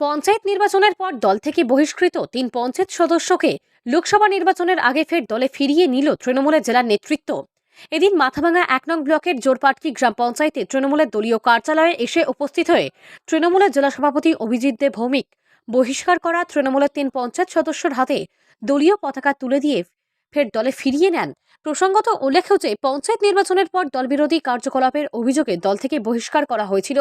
পঞ্চায়েত নির্বাচনের পর দল থেকে বহিষ্কৃত তিন পঞ্চায়েত সদস্যকে লোকসভা নির্বাচনের আগে ফের দলে ফিরিয়ে নিল তৃণমূলের জেলার নেতৃত্ব। এদিন মাথাভাঙা এক নং ব্লকের জোরপাটকি গ্রাম পঞ্চায়েতে তৃণমূলের দলীয় কার্যালয়ে এসে উপস্থিত হয়ে তৃণমূলের জেলা সভাপতি অভিজিৎ দে ভৌমিক বহিষ্কার করা তৃণমূলের তিন পঞ্চায়েত সদস্যর হাতে দলীয় পতাকা তুলে দিয়ে ফের দলে ফিরিয়ে নেন। প্রসঙ্গত উল্লেখ্য যে, পঞ্চায়েত নির্বাচনের পর দলবিরোধী কার্যকলাপের অভিযোগে দল থেকে বহিষ্কার করা হয়েছিল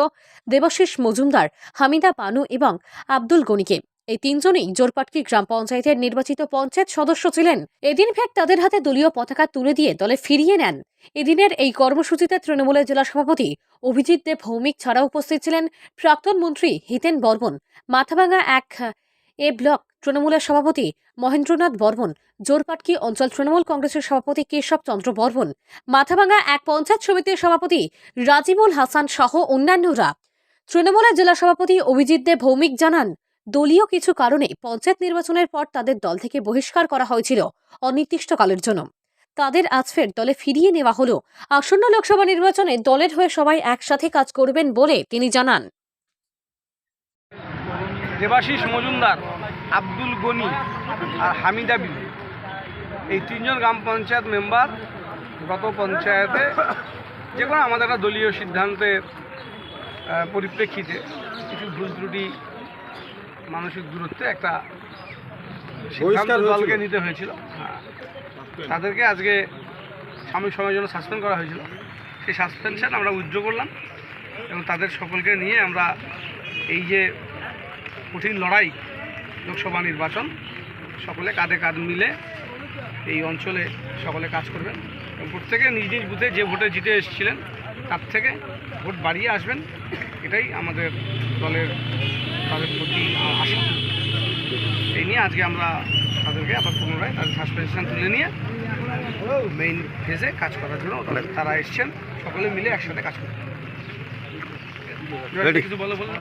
দেবাশিস মজুমদার, হামিদা পানু এবং আব্দুল গনিকে। এই তিনজনেই জোরপাটকি গ্রাম পঞ্চায়েতের নির্বাচিত পঞ্চায়েত সদস্য ছিলেন। এদিন ফের তাদের হাতে দলীয় পতাকা তুলে দিয়ে দলে ফিরিয়ে নেন। এদিনের এই কর্মসূচিতে তৃণমূলের জেলা সভাপতি অভিজিৎ দেব ভৌমিক ছাড়া উপস্থিত ছিলেন। প্রাক্তন মন্ত্রী হিতেন বর্মন। মাথাভাঙা এক এ ব্লক তৃণমূলের সভাপতি মহেন্দ্রনাথ বর্মন, জোরপাটকি অঞ্চল তৃণমূল কংগ্রেসের সভাপতি কেশব চন্দ্র বর্মন, মাথাভাঙ্গা এক পঞ্চায়েত সমিতির সভাপতি রাজিমুল হাসান সহ অন্যান্যরা। তৃণমূলের জেলা সভাপতি অভিজিৎ দে ভৌমিক জানান, দলীয় কিছু কারণে পঞ্চায়েত নির্বাচনের পর তাদের দল থেকে বহিষ্কার করা হয়েছিল অনির্দিষ্টকালের জন্য। তাদের আজ ফের দলে ফিরিয়ে নেওয়া হলো। আসন্ন লোকসভা নির্বাচনে দলের হয়ে সবাই একসাথে কাজ করবেন বলে তিনি জানান। দেবাশিস মজুমদার আব্দুল গনি আর হামিদা বিবি। এই তিনজন গ্রাম পঞ্চায়েত মেম্বার গত পঞ্চায়েতে যে কোনো আমাদের একটা দলীয় সিদ্ধান্তের পরিপ্রেক্ষিতে কিছু ভুল ত্রুটি মানসিক দূরত্বে একটা সিদ্ধান্ত দলকে নিতে হয়েছিল। হ্যাঁ। তাদেরকে আজকে সাময়িক সময়ের জন্য সাসপেন্ড করা হয়েছিল। সেই সাসপেনশন আমরা উজ্জ্ব করলাম এবং তাদের সকলকে নিয়ে আমরা এই যে কঠিন লড়াই লোকসভা নির্বাচন। সকলে কাঁধে কাঁধ মিলে এই অঞ্চলে সকলে কাজ করবেন। এবং প্রত্যেকে নিজ নিজ বুথে যে ভোটে জিতে এসেছিলেন তার থেকে ভোট বাড়িয়ে আসবেন এটাই আমাদের দলের তাদের প্রতি আশা। এই নিয়ে আজকে আমরা তাদেরকে আবার পুনরায় তাদের সাসপেনশন তুলে নিয়ে মেইন ফেজে কাজ করার জন্য তারা এসছেন। সকলে মিলে একসাথে কাজ করবেন কিছু বলো বলো।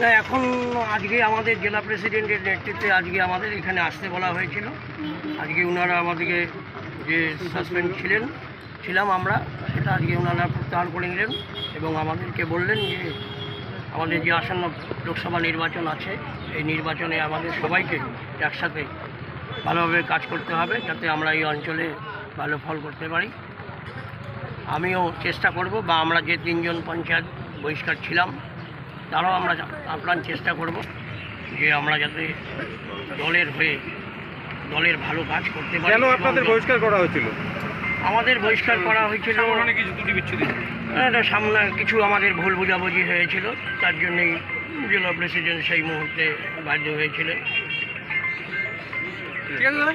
না এখন আজকে আমাদের জেলা প্রেসিডেন্টের নেতৃত্বে আজকে আমাদের এখানে আসতে বলা হয়েছিল। আজকে ওনারা আমাদেরকে যে সাসপেন্ড ছিলেন, ছিলাম আমরা, সেটা আজকে ওনারা প্রত্যাহার করে নিলেন এবং আমাদেরকে বললেন যে আমাদের যে আসন্ন লোকসভা নির্বাচন আছে, এই নির্বাচনে আমাদের সবাইকে একসাথে ভালোভাবে কাজ করতে হবে যাতে আমরা এই অঞ্চলে ভালো ফল করতে পারি। আমিও চেষ্টা করব বা আমরা যে তিনজন পঞ্চায়েত বহিষ্কার ছিলাম তারাও আমরা আপ্রাণ চেষ্টা করব যে আমরা যাতে দলের হয়ে দলের ভালো কাজ করতে পারি কেন আপনাদের বহিষ্কার করা হয়েছিল? আমাদের বহিষ্কার করা হয়েছিল সামনে কিছু ত্রুটি বিচ্ছুতি একটা সামনে কিছু আমাদের ভুল বোঝাবুঝি হয়েছিল তার জন্যই জেলা প্রেসিডেন্ট সেই মুহূর্তে বাধ্য হয়েছিলেন। ঠিক আছে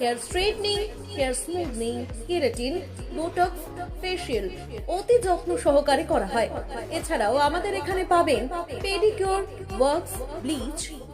hair straightening hair smoothening keratin botox facial অতি যত্ন সহকারে করা হয়। এছাড়াও আমাদের এখানে পাবেন pedicure works bleach